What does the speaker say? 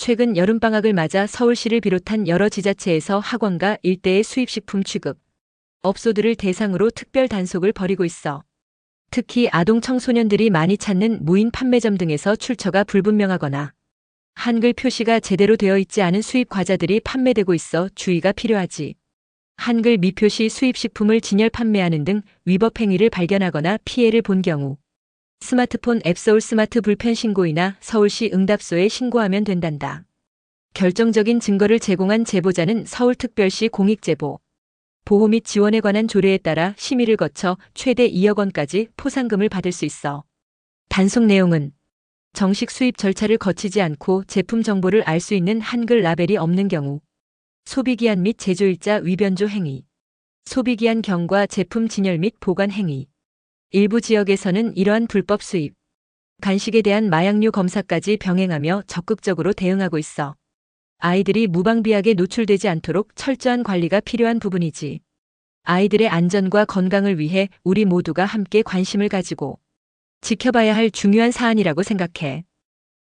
최근 여름방학을 맞아 서울시를 비롯한 여러 지자체에서 학원과 일대의 수입식품 취급, 업소들을 대상으로 특별 단속을 벌이고 있어. 특히 아동 청소년들이 많이 찾는 무인 판매점 등에서 출처가 불분명하거나 한글 표시가 제대로 되어 있지 않은 수입 과자들이 판매되고 있어 주의가 필요하지. 한글 미표시 수입식품을 진열 판매하는 등 위법 행위를 발견하거나 피해를 본 경우 스마트폰 앱 서울 스마트 불편 신고이나 서울시 응답소에 신고하면 된단다. 결정적인 증거를 제공한 제보자는 서울특별시 공익제보, 보호 및 지원에 관한 조례에 따라 심의를 거쳐 최대 2억 원까지 포상금을 받을 수 있어. 단속 내용은 정식 수입 절차를 거치지 않고 제품 정보를 알 수 있는 한글 라벨이 없는 경우, 소비기한 및 제조일자 위변조 행위, 소비기한 경과 제품 진열 및 보관 행위, 일부 지역에서는 이러한 불법 수입, 간식에 대한 마약류 검사까지 병행하며 적극적으로 대응하고 있어. 아이들이 무방비하게 노출되지 않도록 철저한 관리가 필요한 부분이지. 아이들의 안전과 건강을 위해 우리 모두가 함께 관심을 가지고 지켜봐야 할 중요한 사안이라고 생각해.